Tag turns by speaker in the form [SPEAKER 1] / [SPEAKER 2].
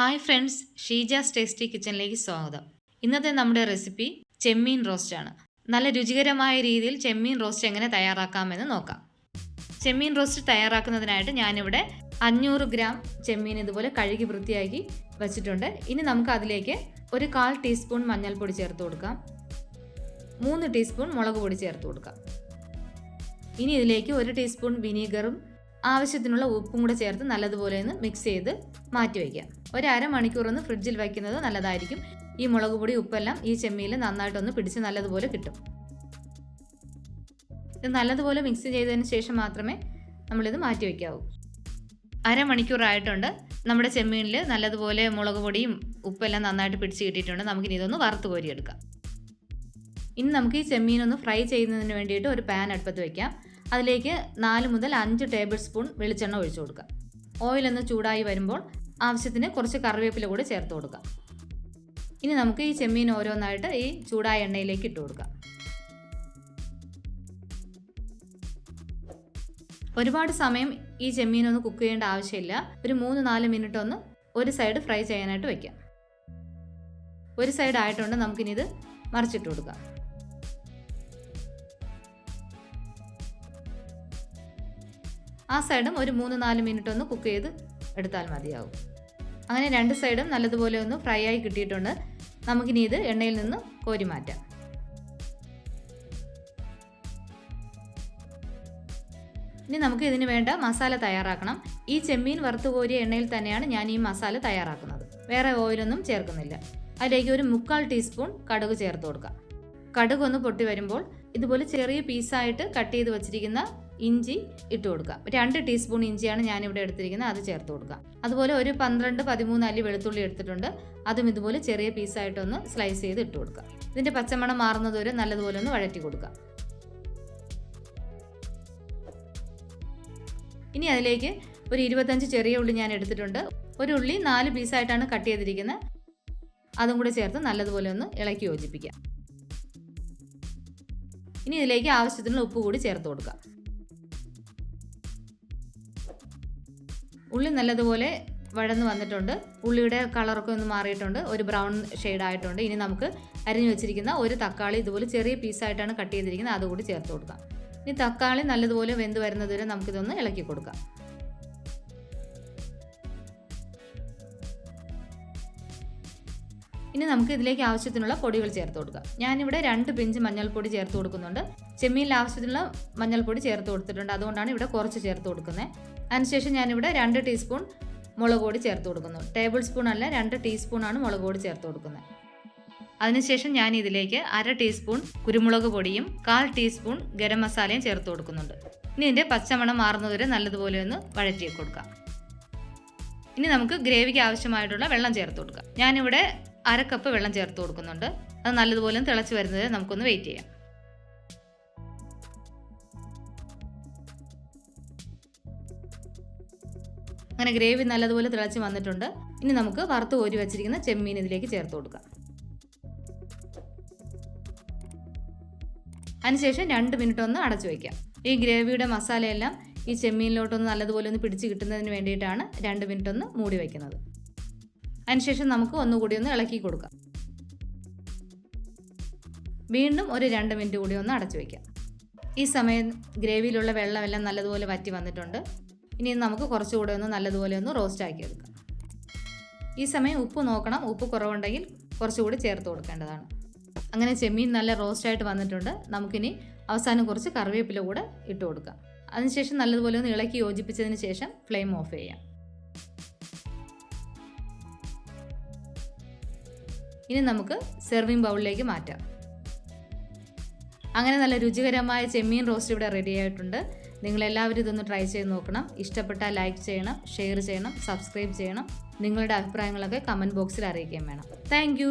[SPEAKER 1] Hi friends Sheeja's tasty കിച്ചണിലേക്ക് സ്വാഗതം. ഇന്നത്തെ നമ്മുടെ റെസിപ്പി ചെമ്മീൻ റോസ്റ്റ് ആണ്. നല്ല രുചികരമായ രീതിയിൽ ചെമ്മീൻ റോസ്റ്റ് എങ്ങനെ തയ്യാറാക്കാമെന്ന് നോക്കാം. ചെമ്മീൻ റോസ്റ്റ് തയ്യാറാക്കുന്നതിനായിട്ട് ഞാനിവിടെ അഞ്ഞൂറ് ഗ്രാം ചെമ്മീൻ ഇതുപോലെ കഴുകി വൃത്തിയാക്കി വെച്ചിട്ടുണ്ട്. ഇനി നമുക്ക് അതിലേക്ക് ഒരു കാൽ ടീസ്പൂൺ മഞ്ഞൾപ്പൊടി ചേർത്ത് കൊടുക്കാം. മൂന്ന് ടീസ്പൂൺ മുളക് പൊടി ചേർത്ത് കൊടുക്കാം. ഇനി ഇതിലേക്ക് ഒരു ടീസ്പൂൺ വിനീഗറും ആവശ്യത്തിനുള്ള ഉപ്പും കൂടെ ചേർത്ത് നല്ലതുപോലെ ഒന്ന് മിക്സ് ചെയ്ത് മാറ്റി വയ്ക്കുക. ഒരു അരമണിക്കൂർ ഒന്ന് ഫ്രിഡ്ജിൽ വയ്ക്കുന്നത് നല്ലതായിരിക്കും. ഈ മുളക് പൊടി ഉപ്പെല്ലാം ഈ ചെമ്മീൽ നന്നായിട്ടൊന്ന് പിടിച്ച് നല്ലതുപോലെ കിട്ടും. ഇത് നല്ലതുപോലെ മിക്സ് ചെയ്തതിന് ശേഷം മാത്രമേ നമ്മളിത് മാറ്റി വയ്ക്കാവൂ. അരമണിക്കൂറായിട്ടുണ്ട് നമ്മുടെ ചെമ്മീനിൽ നല്ലതുപോലെ മുളക് പൊടിയും ഉപ്പെല്ലാം നന്നായിട്ട് പിടിച്ച് കിട്ടിയിട്ടുണ്ട്. നമുക്കിനി ഇതൊന്ന് വറുത്ത് കോരിയെടുക്കാം. ഇനി നമുക്ക് ഈ ചെമ്മീനൊന്ന് ഫ്രൈ ചെയ്യുന്നതിന് വേണ്ടിയിട്ട് ഒരു പാൻ അടുപ്പത്ത് വയ്ക്കാം അതിലേക്ക് നാല് മുതൽ അഞ്ച് ടേബിൾ സ്പൂൺ വെളിച്ചെണ്ണ ഒഴിച്ചു ഓയിൽ ഒന്ന് ചൂടായി വരുമ്പോൾ ആവശ്യത്തിന് കുറച്ച് കറിവേപ്പില കൂടി ചേർത്ത് കൊടുക്കാം ഇനി നമുക്ക് ഈ ചെമ്മീൻ ഓരോന്നായിട്ട് ഈ ചൂടായ എണ്ണയിലേക്ക് ഇട്ട് കൊടുക്കാം ഒരുപാട് സമയം ഈ ചെമ്മീൻ ഒന്ന് കുക്ക് ചെയ്യേണ്ട ആവശ്യമില്ല. ഒരു മൂന്ന് നാല് മിനിറ്റ് ഒന്ന് ഒരു സൈഡ് ഫ്രൈ ചെയ്യാനായിട്ട് വെക്കാം ഒരു സൈഡ് ആയിട്ടുണ്ട്. നമുക്കിനി ഇത് മറിച്ചിട്ട് കൊടുക്കാം. ആ സൈഡും ഒരു മൂന്ന് നാല് മിനിറ്റ് ഒന്ന് കുക്ക് ചെയ്ത് എടുത്താൽ മതിയാവും. അങ്ങനെ രണ്ട് സൈഡും നല്ലതുപോലെ ഒന്ന് ഫ്രൈ ആയി കിട്ടിയിട്ടുണ്ട്. നമുക്കിനി ഇത് എണ്ണയിൽ നിന്ന് കോരി മാറ്റാം. ഇനി നമുക്ക് ഇതിന് വേണ്ട മസാല തയ്യാറാക്കണം. ഈ ചെമ്മീൻ വറുത്ത് കോരിയ എണ്ണയിൽ തന്നെയാണ് ഞാൻ ഈ മസാല തയ്യാറാക്കുന്നത്. വേറെ ഓയിലൊന്നും ചേർക്കുന്നില്ല. അതിലേക്ക് ഒരു മുക്കാൽ ടീസ്പൂൺ കടുക് ചേർത്ത് കൊടുക്കാം. കടുക് ഒന്ന് പൊട്ടി വരുമ്പോൾ ഇതുപോലെ ചെറിയ പീസായിട്ട് കട്ട് ചെയ്ത് വെച്ചിരിക്കുന്ന ഇഞ്ചി ഇട്ട് കൊടുക്കുക. രണ്ട് ടീസ്പൂൺ ഇഞ്ചിയാണ് ഞാനിവിടെ എടുത്തിരിക്കുന്നത്. അത് ചേർത്ത് കൊടുക്കുക. അതുപോലെ ഒരു പന്ത്രണ്ട് പതിമൂന്ന് അല്ലി വെളുത്തുള്ളി എടുത്തിട്ടുണ്ട്. അതും ഇതുപോലെ ചെറിയ പീസായിട്ടൊന്ന് സ്ലൈസ് ചെയ്ത് ഇട്ട് കൊടുക്കുക. ഇതിന്റെ പച്ചമണം മാറുന്നത് വരെ നല്ലതുപോലെ ഒന്ന് വഴറ്റി കൊടുക്കുക. ഇനി അതിലേക്ക് ഒരു ഇരുപത്തഞ്ച് ചെറിയ ഉള്ളി ഞാൻ എടുത്തിട്ടുണ്ട്. ഒരു ഉള്ളി നാല് പീസായിട്ടാണ് കട്ട് ചെയ്തിരിക്കുന്നത്. അതും കൂടെ ചേർത്ത് നല്ലതുപോലെ ഒന്ന് ഇളക്കി യോജിപ്പിക്കാം ഇനി ഇതിലേക്ക് ആവശ്യത്തിനുള്ള ഉപ്പ് കൂടി ചേർത്ത് കൊടുക്കാം ഉള്ളി നല്ലതുപോലെ വഴന്ന് വന്നിട്ടുണ്ട്. ഉള്ളിയുടെ കളറൊക്കെ ഒന്ന് മാറിയിട്ടുണ്ട്. ഒരു ബ്രൗൺ ഷെയ്ഡ് ആയിട്ടുണ്ട് ഇനി നമുക്ക് അരിഞ്ഞു വെച്ചിരിക്കുന്ന ഒരു തക്കാളി ഇതുപോലെ ചെറിയ പീസായിട്ടാണ് കട്ട് ചെയ്തിരിക്കുന്നത്. അതുകൂടി ചേർത്ത് കൊടുക്കാം. ഇനി തക്കാളി നല്ലതുപോലെ വെന്ത് വരുന്നതുവരെ നമുക്കിതൊന്ന് ഇളക്കി കൊടുക്കാം. ഇനി നമുക്ക് ഇതിലേക്ക് ആവശ്യത്തിനുള്ള പൊടികൾ ചേർത്ത് കൊടുക്കാം. ഞാനിവിടെ രണ്ട് പിഞ്ച് മഞ്ഞൾപ്പൊടി ചേർത്ത് കൊടുക്കുന്നുണ്ട്. ചെമ്മീനിൽ ആവശ്യത്തിനുള്ള മഞ്ഞൾപ്പൊടി ചേർത്ത് കൊടുത്തിട്ടുണ്ട്. അതുകൊണ്ടാണ് ഇവിടെ കുറച്ച് ചേർത്ത് കൊടുക്കുന്നത്. അതിനുശേഷം ഞാനിവിടെ രണ്ട് ടീസ്പൂൺ മുളക് പൊടി ചേർത്ത് കൊടുക്കുന്നു. ടേബിൾ സ്പൂൺ അല്ല രണ്ട് ടീസ്പൂണാണ് മുളക് പൊടി ചേർത്ത് കൊടുക്കുന്നത്. അതിനുശേഷം ഞാൻ ഇതിലേക്ക് അര ടീസ്പൂൺ കുരുമുളക് പൊടിയും കാൽ ടീസ്പൂൺ ഗരം മസാലയും ചേർത്ത് കൊടുക്കുന്നുണ്ട്. ഇനി ഇതിന്റെ പച്ചമണം മാറുന്നതുവരെ നല്ലതുപോലെ ഒന്ന് വഴറ്റി കൊടുക്കാം ഇനി നമുക്ക് ഗ്രേവിക്ക് ആവശ്യമായിട്ടുള്ള വെള്ളം ചേർത്ത് കൊടുക്കാം. ഞാനിവിടെ അര കപ്പ് വെള്ളം ചേർത്ത് കൊടുക്കുന്നുണ്ട്. അത് നല്ലതുപോലെ തിളച്ച് വരുന്നത് നമുക്കൊന്ന് വെയിറ്റ് ചെയ്യാം. അങ്ങനെ ഗ്രേവി നല്ലതുപോലെ തിളച്ച് വന്നിട്ടുണ്ട്. ഇനി നമുക്ക് വറുത്ത് കോരി വെച്ചിരിക്കുന്ന ചെമ്മീൻ ഇതിലേക്ക് ചേർത്ത് കൊടുക്കാം. അതിനുശേഷം രണ്ട് മിനിറ്റ് ഒന്ന് അടച്ചു വയ്ക്കാം. ഈ ഗ്രേവിയുടെ മസാലയെല്ലാം ഈ ചെമ്മീനിലോട്ടൊന്ന് നല്ലതുപോലെ ഒന്ന് പിടിച്ച് കിട്ടുന്നതിന് വേണ്ടിയിട്ടാണ് രണ്ട് മിനിറ്റ് ഒന്ന് മൂടി വയ്ക്കുന്നത്. അതിനുശേഷം നമുക്ക് ഒന്നുകൂടി ഒന്ന് ഇളക്കി കൊടുക്കാം. വീണ്ടും ഒരു രണ്ട് മിനിറ്റ് കൂടി ഒന്ന് അടച്ചു വയ്ക്കാം ഈ സമയം ഗ്രേവിയിലുള്ള വെള്ളമെല്ലാം നല്ലതുപോലെ വറ്റി വന്നിട്ടുണ്ട്. ഇനി നമുക്ക് കുറച്ചുകൂടെ ഒന്ന് നല്ലതുപോലെ ഒന്ന് റോസ്റ്റ് ആക്കി എടുക്കാം. ഈ സമയം ഉപ്പ് നോക്കണം. ഉപ്പ് കുറവുണ്ടെങ്കിൽ കുറച്ചുകൂടി ചേർത്ത് കൊടുക്കേണ്ടതാണ്. അങ്ങനെ ചെമ്മീൻ നല്ല റോസ്റ്റായിട്ട് വന്നിട്ടുണ്ട്. നമുക്കിനി അവസാനം കുറച്ച് കറിവേപ്പില കൂടെ ഇട്ട് കൊടുക്കാം. അതിനുശേഷം നല്ലതുപോലെ ഒന്ന് ഇളക്കി യോജിപ്പിച്ചതിന് ശേഷം ഫ്ലെയിം ഓഫ് ചെയ്യാം. ഇനി നമുക്ക് സെർവിങ് ബൗളിലേക്ക് മാറ്റാം. അങ്ങനെ നല്ല രുചികരമായ ചെമ്മീൻ റോസ്റ്റ് ഇവിടെ റെഡി ആയിട്ടുണ്ട്. നിങ്ങളെല്ലാവരും ഇതൊന്ന് ട്രൈ ചെയ്ത് നോക്കണം. ഇഷ്ടപ്പെട്ടാൽ ലൈക്ക് ചെയ്യണം ഷെയർ ചെയ്യണം സബ്സ്ക്രൈബ് ചെയ്യണം. നിങ്ങളുടെ അഭിപ്രായങ്ങളൊക്കെ കമന്റ് ബോക്സിൽ അറിയിക്കുകയും വേണം. താങ്ക്